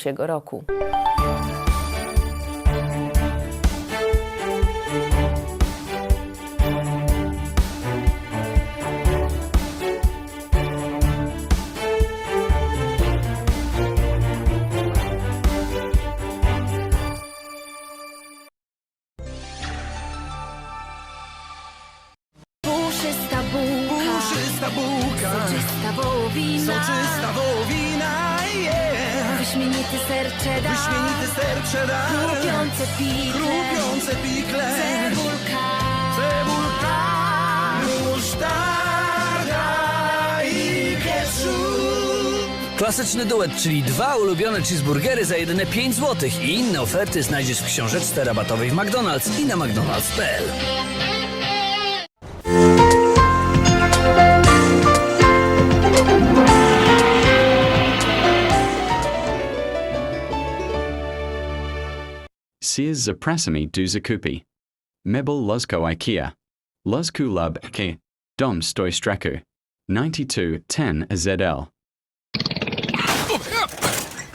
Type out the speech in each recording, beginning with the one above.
trzeciego roku. Puszysta bułka, Puszysta bułka, soczysta wołowina, soczysta wołowina, yeah. Wyśmienity ser cheddar, Wyśmienity ser cheddar, chrupiące pikle, chrupiące pikle, cebulka, cebulka, musztarda i ketchup. Klasyczny duet, czyli dwa ulubione cheeseburgery za jedyne 5 zł i inne oferty znajdziesz w książeczce rabatowej w McDonald's i na mcdonalds.pl. Sears zaprasami du zakupi. Mebel Luzko IKEA. Luzku lub ke. Dom stoi straku. 9210 ZL.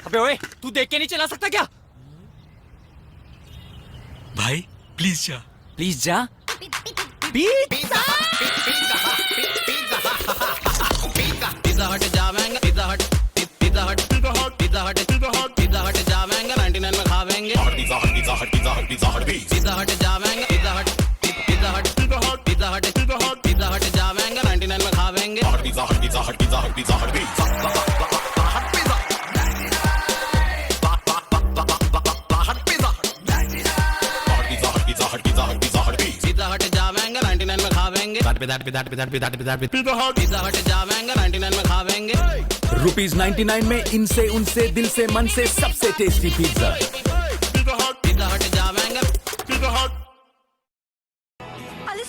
अबे ओए तू देख के नहीं चला सकता क्या भाई प्लीज जा प्लीज जा पिज्जा हट जावेंगे पिज्जा हट पिज्जा हट पिज्जा हट पिज्जा हट खावेंगे pizza hut pizza hut pizza hut pizza hut pizza hut जावेंगे pizza hut pizza hut pizza hut pizza hut pizza hut pizza hut जावेंगे 99 में खावेंगे pizza hut pizza hut pizza hut pizza hut pizza hut जावेंगे 99 में खावेंगे पिज्जा हट pizza hut जावेंगे 99 में खावेंगे रुपीज़ 99 में इनसे उनसे दिल से मन से सबसे tasty pizza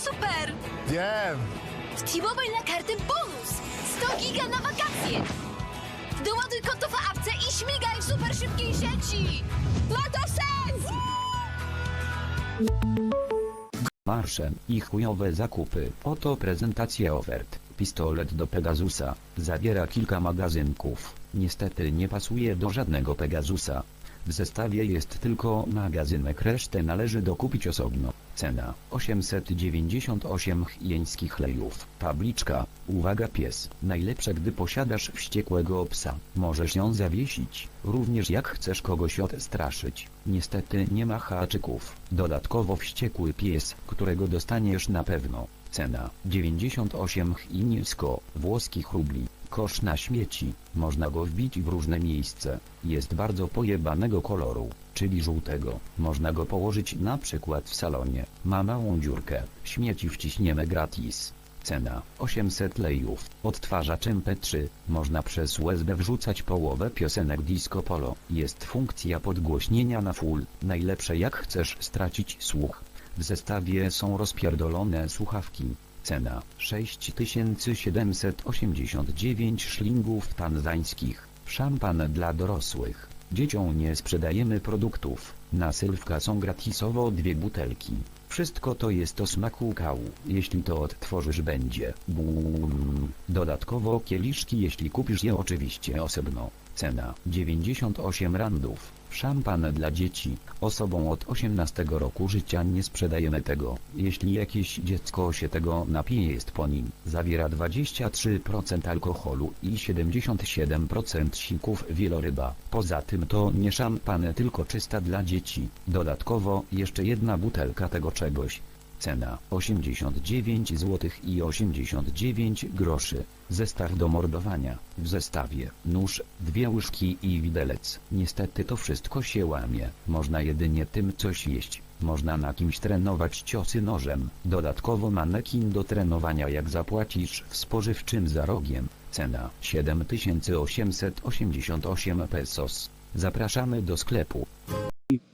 super! Wiem. W T-Mobile na kartę bonus! 100 giga na wakacje! Doładuj konto w apce i śmigaj w super szybkiej sieci! Ma to sens! Marsze i chujowe zakupy. Oto prezentacja ofert. Pistolet do Pegasusa. Zawiera kilka magazynków. Niestety nie pasuje do żadnego Pegasusa. W zestawie jest tylko magazynek, resztę należy dokupić osobno. Cena 898 jeńskich lejów. Tabliczka. Uwaga pies. Najlepsze gdy posiadasz wściekłego psa. Możesz ją zawiesić. Również jak chcesz kogoś odstraszyć. Niestety nie ma haczyków. Dodatkowo wściekły pies, którego dostaniesz na pewno. Cena 98 chińsko włoskich rubli. Kosz na śmieci. Można go wbić w różne miejsce. Jest bardzo pojebanego koloru, czyli żółtego. Można go położyć na przykład w salonie. Ma małą dziurkę. Śmieci wciśniemy gratis. Cena 800 lejów. Odtwarzaczem MP3 można przez USB wrzucać połowę piosenek disco polo. Jest funkcja podgłośnienia na full. Najlepsze jak chcesz stracić słuch. W zestawie są rozpierdolone słuchawki. Cena 6789 szlingów tanzańskich. Szampan dla dorosłych. Dzieciom nie sprzedajemy produktów. Na Sylwka są gratisowo dwie butelki. Wszystko to jest o smaku kału. Jeśli to odtworzysz będzie. Bum. Dodatkowo kieliszki jeśli kupisz je oczywiście osobno. Cena 98 randów. Szampan dla dzieci. Osobom od 18 roku życia nie sprzedajemy tego. Jeśli jakieś dziecko się tego napije jest po nim. Zawiera 23% alkoholu i 77% sików wieloryba. Poza tym to nie szampan tylko czysta dla dzieci. Dodatkowo jeszcze jedna butelka tego czegoś. Cena 89 zł i 89 groszy. Zestaw do mordowania. W zestawie nóż, dwie łyżki i widelec. Niestety to wszystko się łamie. Można jedynie tym coś jeść. Można na kimś trenować ciosy nożem. Dodatkowo manekin do trenowania jak zapłacisz w spożywczym za rogiem. Cena 7888 pesos. Zapraszamy do sklepu.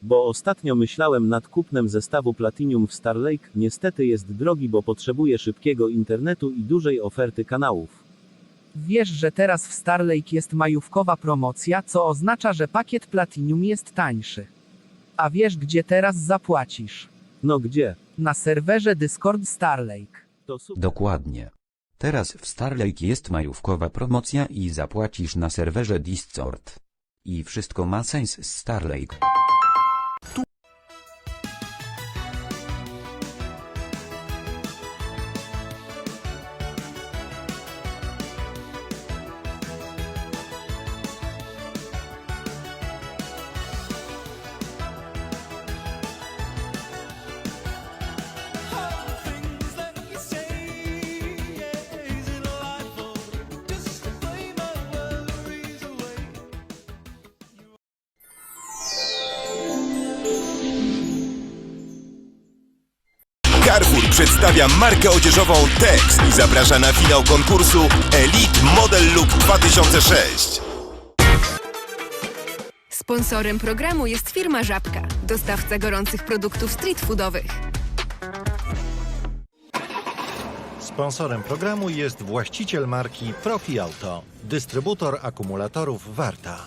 Bo ostatnio myślałem nad kupnem zestawu Platinum w Starlake, niestety jest drogi, bo potrzebuje szybkiego internetu i dużej oferty kanałów. Wiesz, że teraz w Starlake jest majówkowa promocja, co oznacza, że pakiet Platinum jest tańszy. A wiesz, gdzie teraz zapłacisz? No gdzie? Na serwerze Discord Starlake. To super. Dokładnie. Teraz w Starlake jest majówkowa promocja i zapłacisz na serwerze Discord. I wszystko ma sens z Starlake. Carrefour przedstawia markę odzieżową Tex i zaprasza na finał konkursu Elite Model Look 2006. Sponsorem programu jest firma Żabka, dostawca gorących produktów street foodowych. Sponsorem programu jest właściciel marki Profi Auto, dystrybutor akumulatorów Warta.